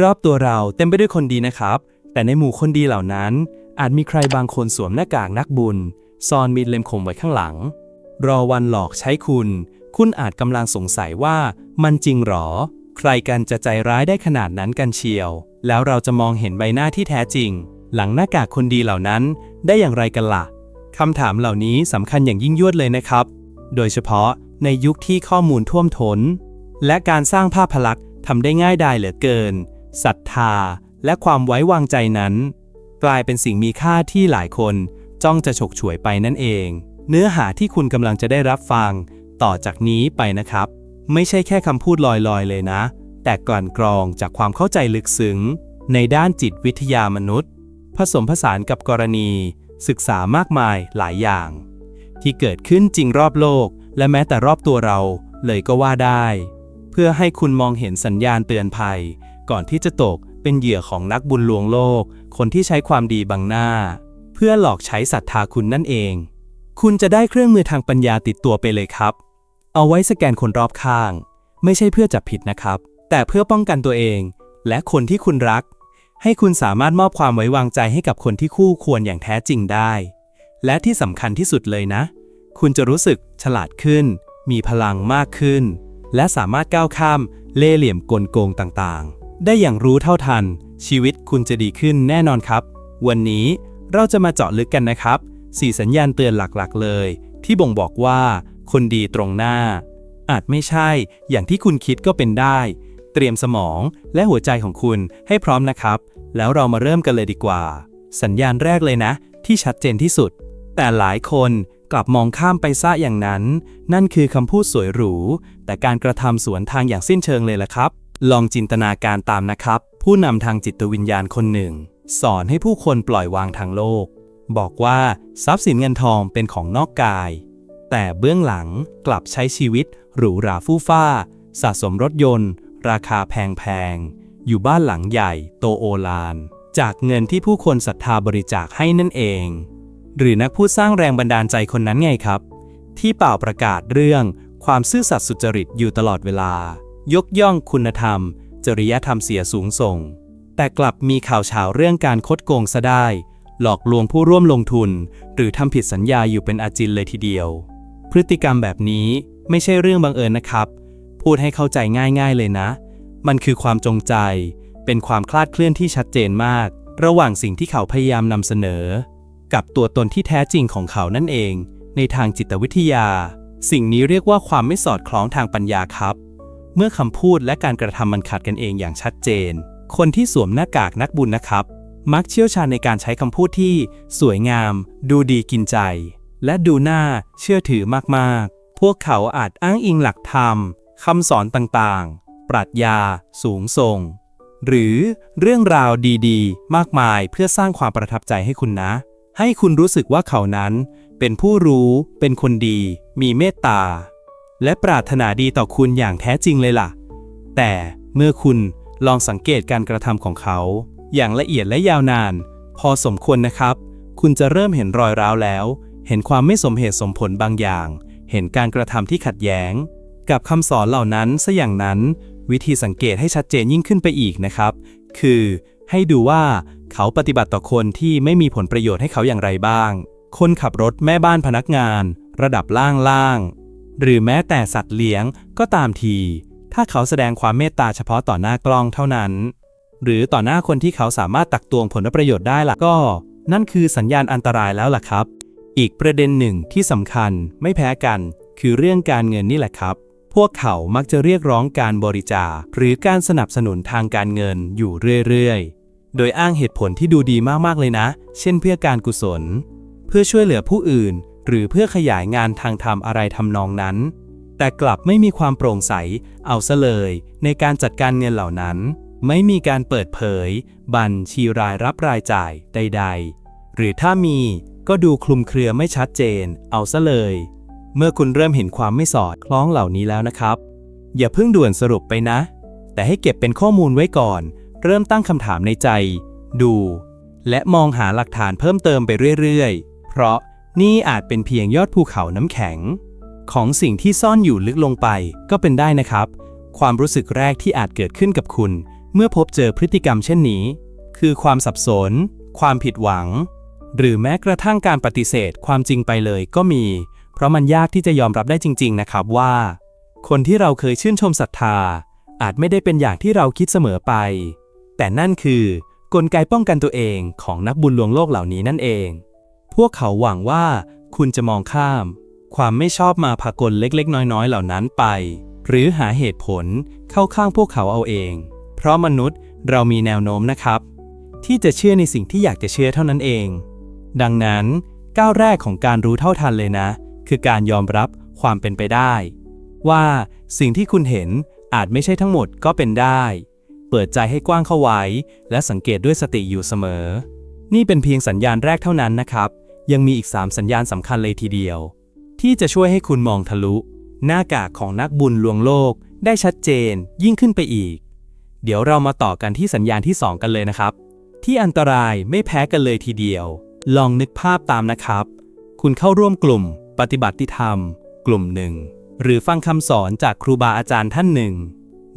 รอบตัวเราเต็มไปด้วยคนดีนะครับ แต่ในหมู่คนดีเหล่านั้น อาจมีใครบางคนสวมหน้ากากนักบุญซ่อนมีดเล่มคมไว้ข้างหลัง รอวันหลอกใช้คุณ คุณอาจกำลังสงสัยว่ามันจริงหรอ ใครกันจะใจร้ายได้ขนาดนั้นกันเชียว แล้วเราจะมองเห็นใบหน้าที่แท้จริง หลังหน้ากากคนดีเหล่านั้นได้อย่างไรกันล่ะคำถามเหล่านี้สำคัญอย่างยิ่งยวดเลยนะครับ โดยเฉพาะในยุคที่ข้อมูลท่วมท้น และการสร้างภาพลักษณ์ทำได้ง่ายดายเหลือเกิน ศรัทธา และความไว้วางใจนั้น กลายเป็นสิ่งมีค่าที่หลายคนจ้องจะฉกฉวยไปนั่นเอง เนื้อหาที่คุณกำลังจะได้รับฟัง ต่อจากนี้ไปนะครับ ไม่ใช่แค่คำพูดลอยๆ เลยนะ แต่กลั่นกรองจากความเข้าใจลึกซึ้ง ในด้านจิตวิทยามนุษย์ ผสมผสานกับกรณี ศึกษามากมายหลายอย่าง ที่เกิดขึ้นจริงรอบโลก และแม้แต่รอบตัวเราเลยก็ว่าได้ เพื่อให้คุณมองเห็นสัญญาณเตือนภัย ก่อนที่จะตกเป็นเหยื่อของนักบุญลวงโลก คนที่ใช้ความดีบังหน้า เพื่อหลอกใช้ศรัทธาคุณนั่นเอง คุณจะได้เครื่องมือทางปัญญาติดตัวไปเลยครับ เอาไว้สแกนคนรอบข้าง ไม่ใช่เพื่อจับผิดนะครับ แต่เพื่อป้องกันตัวเอง และคนที่คุณรัก ให้คุณสามารถมอบความไว้วางใจให้กับคนที่คู่ควรอย่างแท้จริงได้ และที่สำคัญที่สุดเลยนะ คุณจะรู้สึกฉลาดขึ้น มีพลังมากขึ้น และสามารถก้าวข้ามเล่ห์เหลี่ยมกลโกงต่างๆ ได้อย่างรู้เท่าทัน ชีวิตคุณจะดีขึ้นแน่นอนครับ วันนี้เราจะมาเจาะลึกกันนะครับ 4 สัญญาณเตือนหลักๆ เลย ที่บ่งบอกว่า คนดีตรงหน้า อาจไม่ใช่อย่างที่คุณคิดก็เป็นได้ เตรียมสมองและหัวใจของคุณให้พร้อมนะครับ แล้วเรามาเริ่มกันเลยดีกว่า สัญญาณแรกเลยนะ ที่ชัดเจนที่สุด แต่หลายคนกลับมองข้ามไปซะอย่างนั้น นั่นคือคำพูดสวยหรู แต่การกระทำสวนทางอย่างสิ้นเชิงเลยละครับ ลองจินตนาการตามนะครับ ผู้นำทางจิตวิญญาณคนหนึ่ง สอนให้ผู้คนปล่อยวางทางโลก บอกว่าทรัพย์สินเงินทองเป็นของนอกกาย แต่เบื้องหลังกลับใช้ชีวิตหรูหราฟู่ฟ้า สะสมรถยนต์ ราคาแพงๆ อยู่บ้านหลังใหญ่โตโอลาน จากเงินที่ผู้คนศรัทธาบริจาคให้นั่นเอง หรือนักพูดสร้างแรงบันดาลใจคนนั้นไงครับ ที่เป่าประกาศเรื่องความซื่อสัตย์สุจริตอยู่ตลอดเวลา ยกย่องคุณธรรม จริยธรรมเสียสูงส่ง แต่กลับมีข่าวเฉาเรื่องการคดโกงซะได้ หลอกลวงผู้ร่วมลงทุน หรือทำผิดสัญญาอยู่เป็นอาจินเลยทีเดียว พฤติกรรมแบบนี้ไม่ใช่เรื่องบังเอิญนะครับ พูดให้เข้าใจง่ายๆเลยนะ มันคือความจงใจ เป็นความคลาดเคลื่อนที่ชัดเจนมาก ระหว่างสิ่งที่เขาพยายามนำเสนอ กับตัวตนที่แท้จริงของเขานั่นเอง ในทางจิตวิทยา สิ่งนี้เรียกว่าความไม่สอดคล้องทางปัญญาครับ เมื่อคำพูดและการกระทำมันขัดกันเองอย่างชัดเจน คนที่สวมหน้ากากนักบุญนะครับ มักเชี่ยวชาญในการใช้คำพูดที่ สวยงาม ดูดีกินใจ และดูน่าเชื่อถือมากๆ พวกเขาอาจอ้างอิงหลักธรรมคำสอนต่างๆ ปรัชญา สูงส่ง หรือเรื่องราวดีๆ มากมายเพื่อสร้างความประทับใจให้คุณนะ ให้คุณรู้สึกว่าเขานั้น เป็นผู้รู้ เป็นคนดี มีเมตตา และปรารถนาดีต่อคุณอย่างแท้จริงเลยล่ะ แต่เมื่อคุณลองสังเกตการกระทำของเขา อย่างละเอียดและยาวนาน พอสมควรนะครับ คุณจะเริ่มเห็นรอยร้าวแล้ว เห็นความไม่สมเหตุสมผลบางอย่าง เห็นการกระทำที่ขัดแย้ง กับคำสอนเหล่านั้นซะอย่างนั้น วิธีสังเกตให้ชัดเจนยิ่งขึ้นไปอีกนะครับ คือ ให้ดูว่าเขาปฏิบัติต่อคนที่ไม่มีผลประโยชน์ให้เขาอย่างไรบ้าง คนขับรถแม่บ้านพนักงาน ระดับล่างๆ หรือแม้แต่สัตว์เลี้ยงก็ตามที ถ้าเขาแสดงความเมตตาเฉพาะต่อหน้ากล้องเท่านั้น หรือต่อหน้าคนที่เขาสามารถตักตวงผลประโยชน์ได้ล่ะก็ นั่นคือสัญญาณอันตรายแล้วล่ะครับ อีกประเด็นหนึ่งที่สำคัญไม่แพ้กัน คือเรื่องการเงินนี่แหละครับ พวกเขามักจะเรียกร้องการบริจาคหรือการสนับสนุนทางการเงินอยู่เรื่อยๆ โดยอ้างเหตุผลที่ดูดีมากๆเลยนะ เช่นเพื่อการกุศล เพื่อช่วยเหลือผู้อื่น หรือเพื่อขยายงานทางธรรมอะไรทำนองนั้น แต่กลับไม่มีความโปร่งใส เอาซะเลย ในการจัดการเงินเหล่านั้น ไม่มีการเปิดเผย บัญชีรายรับรายจ่ายใด ๆ หรือถ้ามีก็ดูคลุมเครือไม่ชัดเจน เอาซะเลย เมื่อคุณเริ่มเห็นความไม่สอดคล้องเหล่านี้แล้วนะครับ อย่าเพิ่งด่วนสรุปไปนะ แต่ให้เก็บเป็นข้อมูลไว้ก่อน เริ่มตั้งคำถามในใจ ดู และมองหาหลักฐานเพิ่มเติมไปเรื่อยๆ เพราะ นี่อาจเป็นเพียงยอดภูเขาน้ำแข็ง ของสิ่งที่ซ่อนอยู่ลึกลงไปก็เป็นได้นะครับ ความรู้สึกแรกที่อาจเกิดขึ้นกับคุณ เมื่อพบเจอพฤติกรรมเช่นนี้ คือความสับสน ความผิดหวัง หรือแม้กระทั่งการปฏิเสธความจริงไปเลยก็มี เพราะมันยากที่จะยอมรับได้จริง ๆ นะครับว่า คนที่เราเคยชื่นชมศรัทธา อาจไม่ได้เป็นอย่างที่เราคิดเสมอไป แต่นั่นคือ กลไกป้องกันตัวเองของนักบุญลวงโลกเหล่านี้นั่นเอง พวกเขาหวังว่าคุณจะมองข้าม ความไม่ชอบมาพากลเล็กๆ น้อยๆ เหล่านั้นไป หรือหาเหตุผลเข้าข้างพวกเขาเอาเอง เพราะมนุษย์เรามีแนวโน้มนะครับ ที่จะเชื่อในสิ่งที่อยากจะเชื่อเท่านั้นเอง ดังนั้น ก้าวแรกของการรู้เท่าทันเลยนะ คือการยอมรับความเป็นไปได้ ว่าสิ่งที่คุณเห็นอาจไม่ใช่ทั้งหมดก็เป็นได้ เปิดใจให้กว้างเข้าไว้ และสังเกตด้วยสติอยู่เสมอ นี่เป็นเพียงสัญญาณแรกเท่านั้นนะครับ ยังมีอีก 3 สัญญาณสำคัญเลยทีเดียว ที่จะช่วยให้คุณมองทะลุ หน้ากากของนักบุญลวงโลกได้ชัดเจนยิ่งขึ้นไปอีก เดี๋ยวเรามาต่อกันที่สัญญาณที่ 2 กันเลยนะครับ ที่อันตรายไม่แพ้กันเลยทีเดียว ลองนึกภาพตามนะครับ คุณเข้าร่วมกลุ่ม ปฏิบัติธรรม กลุ่มหนึ่ง หรือฟังคำสอนจากครูบาอาจารย์ท่านหนึ่ง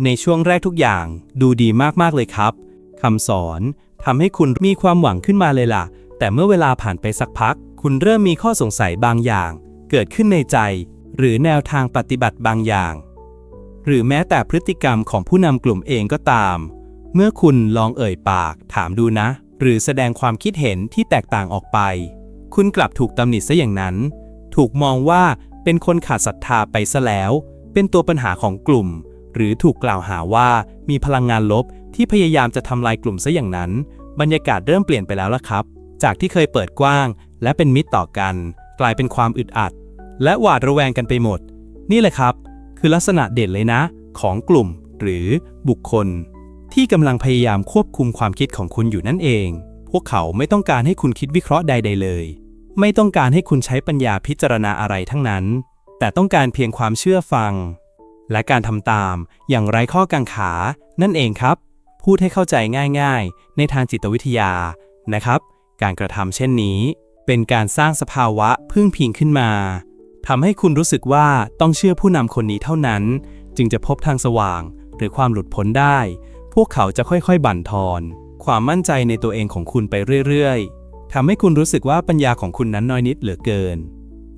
ในช่วงแรกทุกอย่างดูดีมากๆเลยครับคำสอนทำให้คุณมีความหวังขึ้นมาเลยล่ะ แต่เมื่อเวลาผ่านไปสักพัก คุณเริ่มมีข้อสงสัยบางอย่าง เกิดขึ้นในใจ หรือแนวทางปฏิบัติบางอย่าง หรือแม้แต่พฤติกรรมของผู้นำกลุ่มเองก็ตาม เมื่อคุณลองเอ่ยปาก ถามดูนะ หรือแสดงความคิดเห็นที่แตกต่างออกไป คุณกลับถูกตำหนิซะอย่างนั้น ถูกมองว่าเป็นคนขาดศรัทธาไปซะแล้ว เป็นตัวปัญหาของกลุ่ม หรือถูกกล่าวหาว่ามีพลังงานลบที่พยายามจะทำลายกลุ่มซะอย่างนั้น บรรยากาศเริ่มเปลี่ยนไปแล้วล่ะครับ จากที่เคยเปิดกว้าง และเป็นมิตรต่อกัน กลายเป็นความอึดอัด และหวาดระแวงกันไปหมด นี่แหละครับ คือลักษณะเด่นเลยนะ ของกลุ่ม หรือบุคคล ที่กำลังพยายามควบคุมความคิดของคุณอยู่นั่นเอง พวกเขาไม่ต้องการให้คุณคิดวิเคราะห์ใด ๆ เลย ไม่ต้องการให้คุณใช้ปัญญาพิจารณาอะไรทั้งนั้น แต่ต้องการเพียงความเชื่อฟัง และการทำตามอย่างไร้ข้อกังขา นั่นเองครับ พูดให้เข้าใจง่าย ๆ ในทางจิตวิทยานะครับ การกระทำเช่นนี้ เป็นการสร้างสภาวะพึ่งพิงขึ้นมาทำให้คุณรู้สึกว่าต้องเชื่อผู้นำคนนี้เท่านั้น จึงจะพบทางสว่างหรือความหลุดพ้นได้ พวกเขาจะค่อยๆ บั่นทอน ความมั่นใจในตัวเองของคุณไปเรื่อยๆทำให้คุณรู้สึกว่าปัญญาของคุณนั้นน้อยนิดเหลือเกิน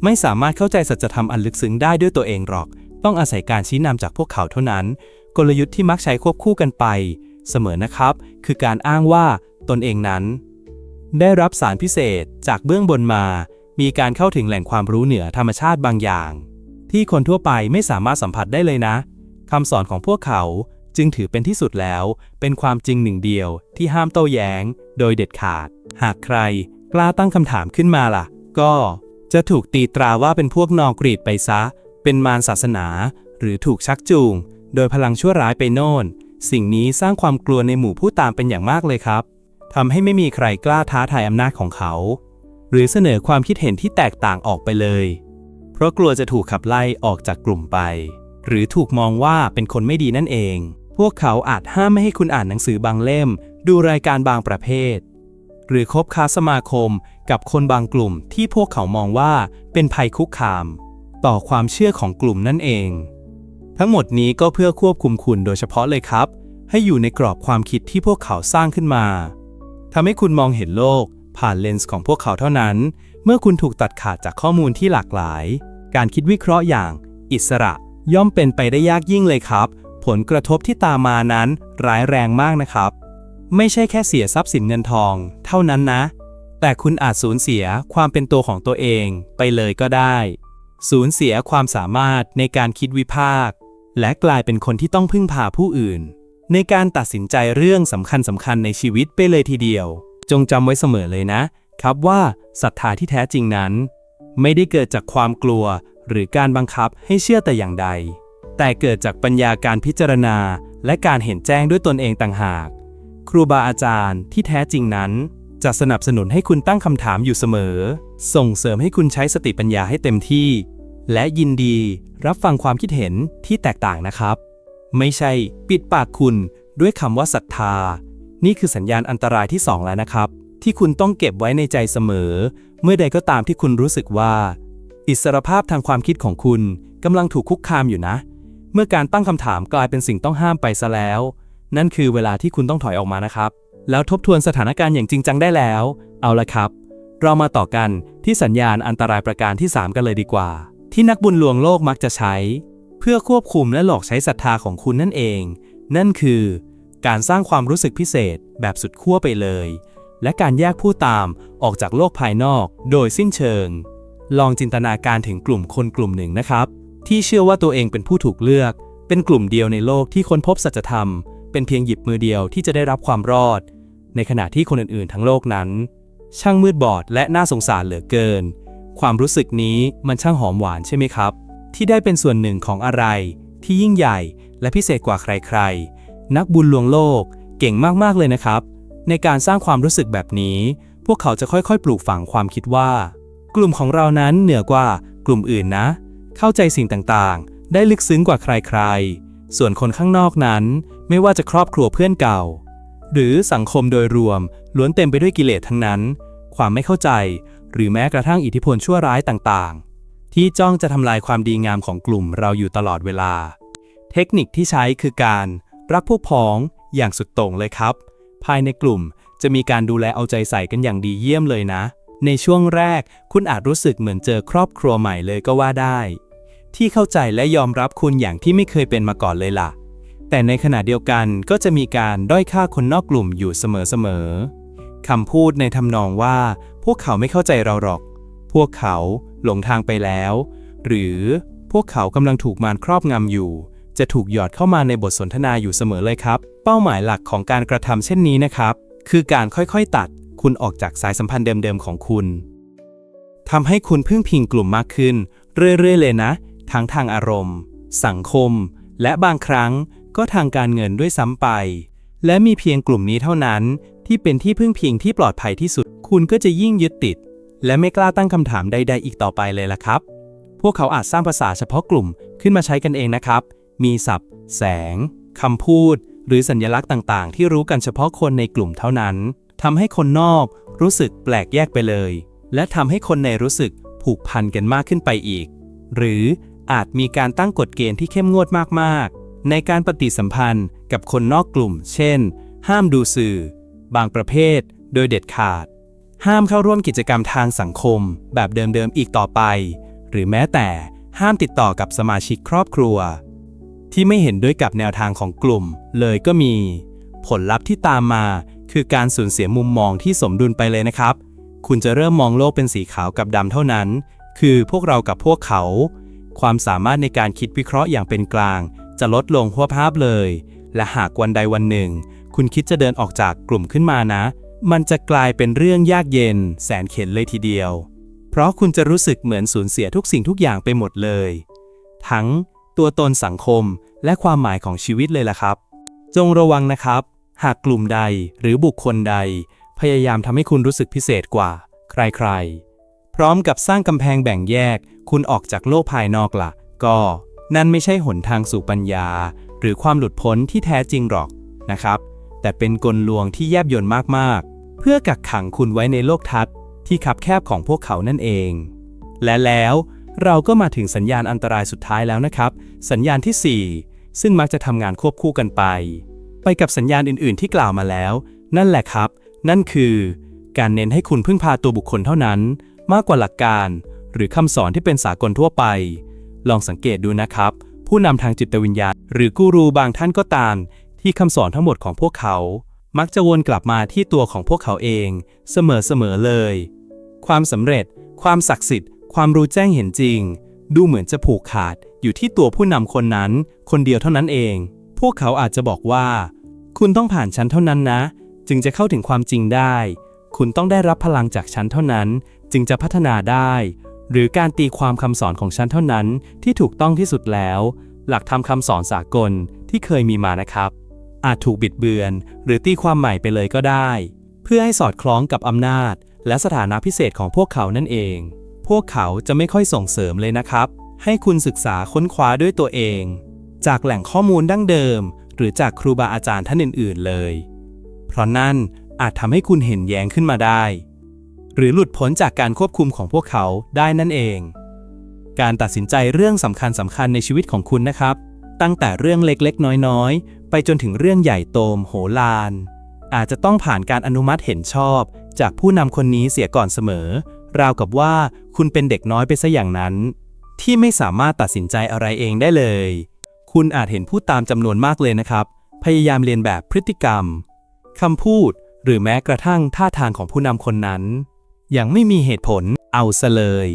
ไม่สามารถเข้าใจสัจธรรมอันลึกซึ้งได้ด้วยตัวเองหรอก ต้องอาศัยการชี้นำจากพวกเขาเท่านั้น กลยุทธ์ที่มักใช้ควบคู่กันไป เสมอนะครับ คือการอ้างว่าตนเองนั้น ได้รับสารพิเศษจากเบื้องบนมา มีการเข้าถึงแหล่งความรู้เหนือธรรมชาติบางอย่าง ที่คนทั่วไปไม่สามารถสัมผัสได้เลยนะคำสอนของพวกเขาจึงถือเป็นที่สุดแล้ว เป็นความจริงหนึ่งเดียวที่ห้ามโต้แย้ง โดยเด็ดขาด หากใคร กล้าตั้งคำถามขึ้นมาล่ะ ก็จะถูกตีตราว่าเป็นพวกนอกรีดไปซะ เป็นมารศาสนา หรือถูกชักจูง โดยพลังชั่วร้ายไปโน่น สิ่งนี้สร้างความกลัวในหมู่ผู้ตามเป็นอย่างมากเลยครับ ทำให้ไม่มีใครกล้าท้าทายอำนาจของเขา หรือเสนอความคิดเห็นที่แตกต่างออกไปเลย เพราะกลัวจะถูกขับไล่ออกจากกลุ่มไป หรือถูกมองว่าเป็นคนไม่ดีนั่นเอง พวกเขาอาจห้ามไม่ให้คุณอ่านหนังสือบางเล่ม ดูรายการบางประเภท หรือคบค้าสมาคมกับคนบางกลุ่มที่พวกเขามองว่าเป็นภัยคุกคาม ต่อความเชื่อของกลุ่มนั่นเอง ทั้งหมดนี้ก็เพื่อควบคุมคุณโดยเฉพาะเลยครับ ให้อยู่ในกรอบความคิดที่พวกเขาสร้างขึ้นมา ทำให้คุณมองเห็นโลก ผ่านเลนส์ของพวกเขาเท่านั้น เมื่อคุณถูกตัดขาดจากข้อมูลที่หลากหลาย การคิดวิเคราะห์อย่าง อิสระ ย่อมเป็นไปได้ยากยิ่งเลยครับ ผลกระทบที่ตามมานั้นร้ายแรงมากนะครับ ไม่ใช่แค่เสียทรัพย์สินเงินทอง เท่านั้นนะ แต่คุณอาจสูญเสียความเป็นตัวของตัวเองไปเลยก็ได้ สูญเสียความสามารถในการคิดวิพากษ์และกลายเป็นคนที่ต้องพึ่งพาผู้อื่น ในการตัดสินใจเรื่องสำคัญสำคัญในชีวิตไปเลยทีเดียว จงจำไว้เสมอเลยนะ ครับว่าศรัทธาที่แท้จริงนั้น ไม่ได้เกิดจากความกลัว หรือการบังคับให้เชื่อแต่อย่างใด แต่เกิดจากปัญญาการพิจารณา และการเห็นแจ้งด้วยตนเองต่างหาก ครูบาอาจารย์ที่แท้จริงนั้น จะสนับสนุนให้คุณตั้งคำถามอยู่เสมอ ส่งเสริมให้คุณใช้สติปัญญาให้เต็มที่ และยินดีรับฟังความคิดเห็นที่แตกต่างนะครับ ไม่ใช่ปิดปากคุณด้วยคำว่าศรัทธา นี่คือสัญญาณอันตรายที่สองแล้วนะครับ ที่คุณต้องเก็บไว้ในใจเสมอ เมื่อใดก็ตามที่คุณรู้สึกว่า อิสรภาพทางความคิดของคุณกำลังถูกคุกคามอยู่นะ เมื่อการตั้งคำถามกลายเป็นสิ่งต้องห้ามไปซะแล้ว นั่นคือเวลาที่คุณต้องถอยออกมานะครับ แล้วทบทวนสถานการณ์อย่างจริงจังได้แล้ว เอาละครับ เรามาต่อกันที่สัญญาณอันตรายประการที่ 3 กันเลยดีกว่า ที่นักบุญลวงโลกมักจะใช้ เพื่อควบคุมและหลอกใช้ศรัทธาของคุณนั่นเอง นั่นคือ การสร้างความรู้สึกพิเศษแบบสุดขั้วไปเลย และการแยกผู้ตามออกจากโลกภายนอกโดยสิ้นเชิง ลองจินตนาการถึงกลุ่มคนกลุ่มหนึ่งนะครับ ที่เชื่อว่าตัวเองเป็นผู้ถูกเลือก เป็นกลุ่มเดียวในโลกที่ค้นพบสัจธรรม เป็นเพียงหยิบมือเดียวที่จะได้รับความรอด ในขณะที่คนอื่นๆ ทั้งโลกนั้น ช่างมืดบอดและน่าสงสารเหลือเกิน ความรู้สึกนี้มันช่างหอมหวานใช่ไหมครับ ที่ได้เป็นส่วนหนึ่งของอะไร ที่ยิ่งใหญ่และพิเศษกว่าใครๆ นักบุญลวงโลกเก่งมากๆเลยนะครับ ในการสร้างความรู้สึกแบบนี้ พวกเขาจะค่อยๆ ปลูกฝังความคิดว่า กลุ่มของเรานั้นเหนือกว่ากลุ่มอื่นนะ เข้าใจสิ่งต่างๆ ได้ลึกซึ้งกว่าใครๆ ส่วนคนข้างนอกนั้น ไม่ว่าจะครอบครัวเพื่อนเก่า หรือสังคมโดยรวมล้วนเต็มไปด้วยกิเลสทั้งนั้น ความไม่เข้าใจ หรือแม้กระทั่งอิทธิพลชั่วร้ายต่างๆ ที่จ้องจะทำลายความดีงามของกลุ่มเราอยู่ตลอดเวลา เทคนิคที่ใช้คือการรักพวกพ้องอย่างสุดโต่งเลยครับ ภายในกลุ่มจะมีการดูแลเอาใจใส่กันอย่างดีเยี่ยมเลยนะ ในช่วงแรกคุณอาจรู้สึกเหมือนเจอครอบครัวใหม่เลยก็ว่าได้ ที่เข้าใจและยอมรับคุณอย่างที่ไม่เคยเป็นมาก่อนเลยล่ะ แต่ในขณะเดียวกันก็จะมีการด้อยค่าคนนอกกลุ่มอยู่เสมอๆคำพูดในทำนองว่า พวกเขาไม่เข้าใจเราหรอก วกเขาหลงทางไปแล้ว หรือพวกเขากำลังถูกมารครอบงำอยู่ จะถูกหยอดเข้ามาในบทสนทนาอยู่เสมอเลยครับ เป้าหมายหลักของการกระทำเช่นนี้นะครับ คือการค่อยๆตัดคุณออกจากสายสัมพันธ์เดิมๆของคุณทำให้คุณพึ่งพิงกลุ่มมากขึ้น เรื่อยๆเลยนะ ทั้งทางอารมณ์ สังคม และบางครั้งก็ทางการเงินด้วยซ้ำไป และมีเพียงกลุ่มนี้เท่านั้น ที่เป็นที่พึ่งพิงที่ปลอดภัยที่สุด คุณก็จะยิ่งยึดติด และไม่กล้าตั้งคำถามใด ๆ อีกต่อไปเลยล่ะครับ พวกเขาอาจสร้างภาษาเฉพาะกลุ่มขึ้นมาใช้กันเองนะครับ มีศัพท์ แสงคำพูด หรือสัญลักษณ์ต่างๆ ที่รู้กันเฉพาะคนในกลุ่มเท่านั้นทำให้คนนอกรู้สึกแปลกแยกไปเลย และทำให้คนในรู้สึกผูกพันกันมากขึ้นไปอีก หรืออาจมีการตั้งกฎเกณฑ์ที่เข้มงวดมากๆ ในการปฏิสัมพันธ์กับคนนอกกลุ่ม เช่น ห้ามดูสื่อ บางประเภท โดยเด็ดขาด ห้ามเข้าร่วมกิจกรรมทางสังคม แบบเดิมๆอีกต่อไป หรือแม้แต่ห้ามติดต่อกับสมาชิกครอบครัว ที่ไม่เห็นด้วยกับแนวทางของกลุ่ม เลยก็มี ผลลัพธ์ที่ตามมาคือการสูญเสียมุมมองที่สมดุลไปเลยนะครับ คุณจะเริ่มมองโลกเป็นสีขาวกับดำเท่านั้น คือพวกเรากับพวกเขา ความสามารถในการคิดวิเคราะห์อย่างเป็นกลาง จะลดลงหัวภาพเลย และหากวันใดวันหนึ่ง คุณคิดจะเดินออกจากกลุ่มขึ้นมานะ มันจะกลายเป็นเรื่องยากเย็น แสนเข็ญเลยทีเดียว เพราะคุณจะรู้สึกเหมือนสูญเสียทุกสิ่งทุกอย่างไปหมดเลย ทั้งตัวตนสังคมและความหมายของชีวิตเลยล่ะครับ จงระวังนะครับ หากกลุ่มใดหรือบุคคลใด พยายามทำให้คุณรู้สึกพิเศษกว่า ใครๆ พร้อมกับสร้างกำแพงแบ่งแยก คุณออกจากโลกภายนอกล่ะ ก็นั่นไม่ใช่หนทางสู่ปัญญา หรือความหลุดพ้นที่แท้จริงหรอกนะครับ แต่เป็นกลลวงที่แยบยลมากๆ เพื่อกักขังคุณไว้ในโลกทัศน์ที่คับแคบของพวกเขานั่นเอง และแล้วเราก็มาถึงสัญญาณอันตรายสุดท้ายแล้วนะครับ สัญญาณที่ 4 ซึ่งมักจะทำงานควบคู่กันไป ไปกับสัญญาณอื่นๆ ที่กล่าวมาแล้ว นั่นแหละครับ นั่นคือ การเน้นให้คุณพึ่งพาตัวบุคคลเท่านั้น มากกว่าหลักการ หรือคำสอนที่เป็นสากลทั่วไป ลองสังเกตดูนะครับ ผู้นำทางจิตวิญญาณ หรือกูรูบางท่านก็ตาม ที่คำสอนทั้งหมดของพวกเขา มักจะวนกลับมาที่ตัวของพวกเขาเอง เสมอๆเลย ความสำเร็จ ความศักดิ์สิทธิ์ ความรู้แจ้งเห็นจริง ดูเหมือนจะผูกขาดอยู่ที่ตัวผู้นำคนนั้น คนเดียวเท่านั้นเอง พวกเขาอาจจะบอกว่า คุณต้องผ่านฉันเท่านั้นนะ จึงจะเข้าถึงความจริงได้ คุณต้องได้รับพลังจากฉันเท่านั้น จึงจะพัฒนาได้ หรือการตีความคำสอนของฉันเท่านั้นที่ถูกต้องที่สุดแล้ว หลักธรรมคำสอนสากลที่เคยมีมานะครับ อาจถูกบิดเบือน หรือตีความใหม่ไปเลยก็ได้ เพื่อให้สอดคล้องกับอำนาจ และสถานะพิเศษของพวกเขานั่นเอง พวกเขาจะไม่ค่อยส่งเสริมเลยนะครับ ให้คุณศึกษาค้นคว้าด้วยตัวเอง จากแหล่งข้อมูลดั้งเดิม หรือจากครูบาอาจารย์ท่านอื่น ๆ เลย เพราะนั่นอาจทำให้คุณเห็นแย้งขึ้นมาได้ หรือหลุดพ้นจากการควบคุมของพวกเขาได้นั่นเอง การตัดสินใจเรื่องสำคัญสำคัญในชีวิตของคุณนะครับ ตั้งแต่เรื่องเล็กๆ น้อยๆ ไปจนถึงเรื่องใหญ่โตมโหฬารอาจจะต้องผ่านการอนุมัติเห็นชอบ จากผู้นำคนนี้เสียก่อนเสมอ ราวกับว่าคุณเป็นเด็กน้อยไปซะอย่างนั้น ที่ไม่สามารถตัดสินใจอะไรเองได้เลย คุณอาจเห็นผู้ตามจำนวนมากเลยนะครับ พยายามเรียนแบบพฤติกรรมคำพูดหรือแม้กระทั่งท่าทางของผู้นำคนนั้น อย่างไม่มีเหตุผลเอาซะเลย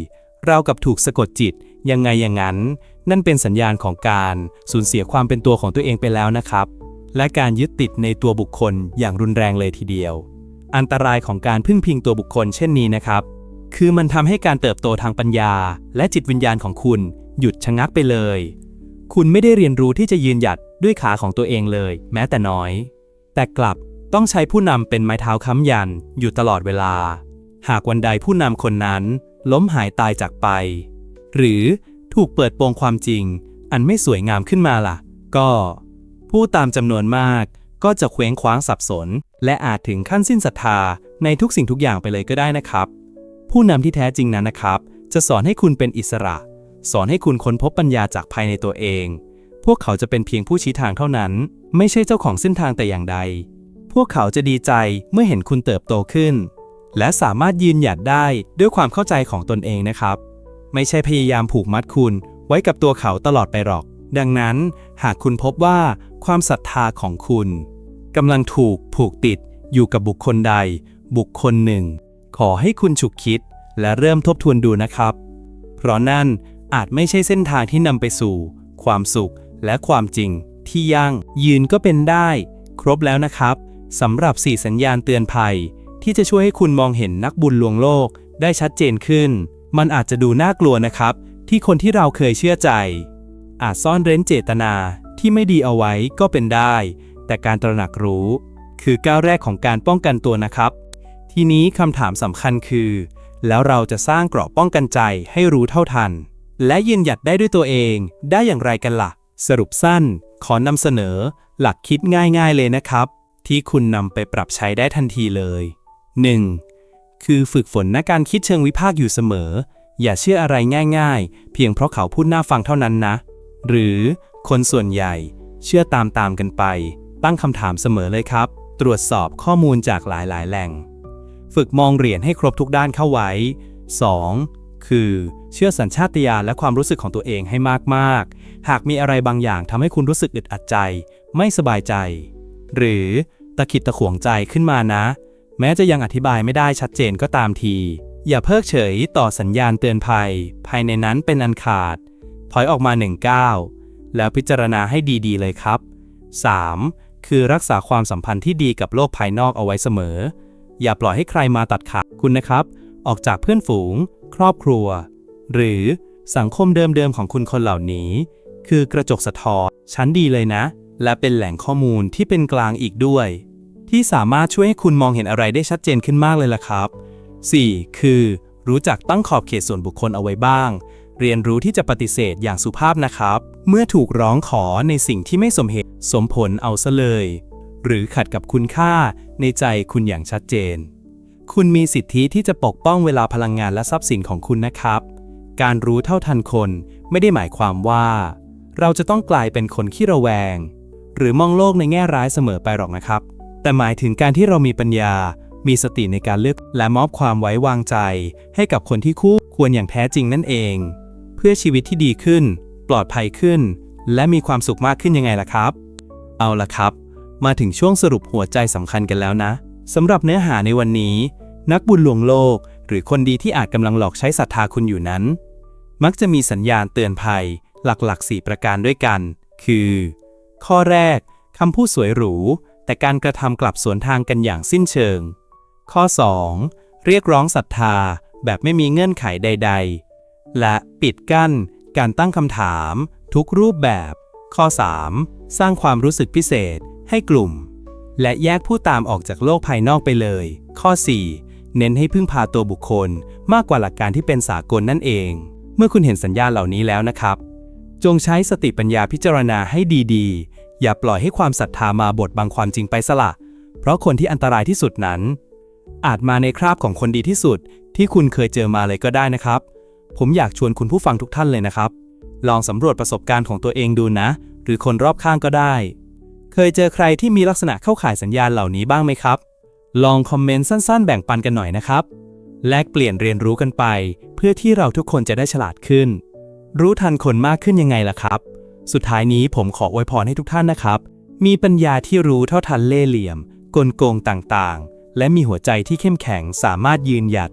เรากับถูกสะกดจิตยังไงอย่างนั้น นั่นเป็นสัญญาณของการสูญเสียความเป็นตัวของตัวเองไปแล้วนะครับ และการยึดติดในตัวบุคคลอย่างรุนแรงเลยทีเดียว อันตรายของการพึ่งพิงตัวบุคคลเช่นนี้นะครับ คือมันทำให้การเติบโตทางปัญญา และจิตวิญญาณของคุณ หยุดชะงักไปเลย คุณไม่ได้เรียนรู้ที่จะยืนหยัดด้วยขาของตัวเองเลย แม้แต่น้อย แต่กลับต้องใช้ผู้นำเป็นไม้เท้าค้ำยันอยู่ตลอดเวลา หากวันใดผู้นำคนนั้น ล้มหายตายจากไป หรือ ถูกเปิดโปงความจริง อันไม่สวยงามขึ้นมาล่ะ ก็ ผู้ตามจำนวนมากก็จะเคว้งคว้างสับสน และอาจถึงขั้นสิ้นศรัทธาในทุกสิ่งทุกอย่างไปเลยก็ได้นะครับ ผู้นำที่แท้จริงนั้นนะครับ จะสอนให้คุณเป็นอิสระ สอนให้คุณค้นพบปัญญาจากภายในตัวเอง พวกเขาจะเป็นเพียงผู้ชี้ทางเท่านั้น ไม่ใช่เจ้าของเส้นทางแต่อย่างใด พวกเขาจะดีใจเมื่อเห็นคุณเติบโตขึ้น และสามารถยืนหยัดได้ด้วยความเข้าใจของตนเองนะครับ ไม่ใช่พยายามผูกมัดคุณไว้กับตัวเขาตลอดไปหรอก ดังนั้นหากคุณพบว่าความศรัทธาของคุณกำลังถูกผูกติดอยู่กับบุคคลใด บุคคลหนึ่ง ขอให้คุณฉุกคิดและเริ่มทบทวนดูนะครับ เพราะนั่นอาจไม่ใช่เส้นทางที่นำไปสู่ ความสุขและความจริง ที่ยั่งยืนก็เป็นได้ ครบแล้วนะครับสำหรับ 4 สัญญาณเตือนภัย ที่จะช่วยให้คุณมองเห็นนักบุญลวงโลกได้ชัดเจนขึ้น มันอาจจะดูน่ากลัวนะครับ ที่คนที่เราเคยเชื่อใจ อาจซ่อนเร้นเจตนาที่ไม่ดีเอาไว้ก็เป็นได้ แต่การตระหนักรู้ คือก้าวแรกของการป้องกันตัวนะครับ ทีนี้คำถามสำคัญคือ แล้วเราจะสร้างเกราะป้องกันใจให้รู้เท่าทัน และยืนหยัดได้ด้วยตัวเองได้อย่างไรกันล่ะ สรุปสั้น ขอนำเสนอ หลักคิดง่ายๆเลยนะครับ ที่คุณนำไปปรับใช้ได้ทันทีเลย 1. คือฝึกฝนในกการคิดเชิงวิพากษ์อยู่เสมอ อย่าเชื่ออะไรง่าย ๆ เพียงเพราะเขาพูดน่าฟังเท่านั้นนะ หรือคนส่วนใหญ่ เชื่อตามๆกันไป ตั้งคำถามเสมอเลยครับ ตรวจสอบข้อมูลจากหลายๆ แหล่ง ฝึกมองเหรียญให้ครบทุกด้านเข้าไว้ 2. คือเชื่อสัญชาตญาณและความรู้สึกของตัวเองให้มากๆ หากมีอะไรบางอย่างทำให้คุณรู้สึกอึดอัดใจ ไม่สบายใจ หรือตะขิดตะขวงใจขึ้นมานะ แม้จะยังอธิบายไม่ได้ชัดเจนก็ตามที อย่าเพิกเฉยต่อสัญญาณเตือนภัย ภายในนั้นเป็นอันขาด ถอยออกมาหนึ่งก้าวแล้วพิจารณาให้ดีๆ เลยครับ 3. คือรักษาความสัมพันธ์ที่ดีกับโลกภายนอกเอาไว้เสมอ อย่าปล่อยให้ใครมาตัดขาดคุณนะครับ ออกจากเพื่อนฝูง ครอบครัว หรือสังคมเดิมๆของคุณคนเหล่านี้ คือกระจกสะท้อนชั้นดีเลยนะ และเป็นแหล่งข้อมูลที่เป็นกลางอีกด้วย ที่สามารถช่วยให้คุณมองเห็นอะไรได้ชัดเจนขึ้นมากเลยล่ะครับ 4. คือ รู้จักตั้งขอบเขตส่วนบุคคลเอาไว้บ้าง เรียนรู้ที่จะปฏิเสธอย่างสุภาพนะครับ เมื่อถูกร้องขอในสิ่งที่ไม่สมเหตุสมผลเอาซะเลย หรือขัดกับคุณค่าในใจคุณอย่างชัดเจน คุณมีสิทธิที่จะปกป้องเวลาพลังงานและทรัพย์สินของคุณนะครับ การรู้เท่าทันคนไม่ได้หมายความว่า เราจะต้องกลายเป็นคนขี้ระแวง หรือมองโลกในแง่ร้ายเสมอไปหรอกนะครับ แต่หมายถึงการที่เรามีปัญญา มีสติในการเลือกและมอบความไว้วางใจ ให้กับคนที่คู่ควรอย่างแท้จริงนั่นเอง เพื่อชีวิตที่ดีขึ้น ปลอดภัยขึ้น และมีความสุขมากขึ้นยังไงล่ะครับ เอาล่ะครับ มาถึงช่วงสรุปหัวใจสำคัญกันแล้วนะสำหรับเนื้อหาในวันนี้ นักบุญลวงโลก หรือคนดีที่อาจกำลังหลอกใช้ศรัทธาคุณอยู่นั้น มักจะมีสัญญาณเตือนภัย หลักๆ 4 ประการด้วยกัน คือ ข้อแรกคำพูดสวยหรู แต่การกระทำกลับสวนทางกันอย่างสิ้นเชิง ข้อ 2. เรียกร้องศรัทธาแบบไม่มีเงื่อนไขใด ๆ และปิดกั้นการตั้งคำถาม ทุกรูปแบบ ข้อ 3. สร้างความรู้สึกพิเศษให้กลุ่ม และแยกผู้ตามออกจากโลกภายนอกไปเลย ข้อ 4. เน้นให้พึ่งพาตัวบุคคลมากกว่าหลักการที่เป็นสากลนั่นเอง เมื่อคุณเห็นสัญญาณเหล่านี้แล้วนะครับ จงใช้สติปัญญาพิจารณาให้ดีๆ อย่าปล่อยให้ความศรัทธามาบดบังความจริงไปสละ เพราะคนที่อันตรายที่สุดนั้น อาจมาในคราบของคนดีที่สุด ที่คุณเคยเจอมาเลยก็ได้นะครับ ผมอยากชวนคุณผู้ฟังทุกท่านเลยนะครับ ลองสำรวจประสบการณ์ของตัวเองดูนะ หรือคนรอบข้างก็ได้ เคยเจอใครที่มีลักษณะเข้าข่ายสัญญาณเหล่านี้บ้างไหมครับ ลองคอมเมนต์สั้นๆ แบ่งปันกันหน่อยนะครับแลกเปลี่ยนเรียนรู้กันไป เพื่อที่เราทุกคนจะได้ฉลาดขึ้น รู้ทันคนมากขึ้นยังไงล่ะครับ สุดท้ายนี้ผมขออวยพรให้ทุกท่านนะครับ มีปัญญาที่รู้เท่าทันเล่เหลี่ยม กลโกงต่างๆ และมีหัวใจที่เข้มแข็งสามารถยืนหยัด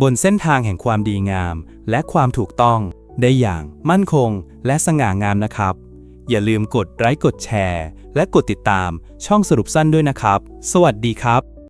บนเส้นทางแห่งความดีงาม และความถูกต้องได้อย่างมั่นคงและสง่างามนะครับ อย่าลืมกดไลค์กดแชร์ และกดติดตามช่องสรุปสั้นด้วยนะครับ สวัสดีครับ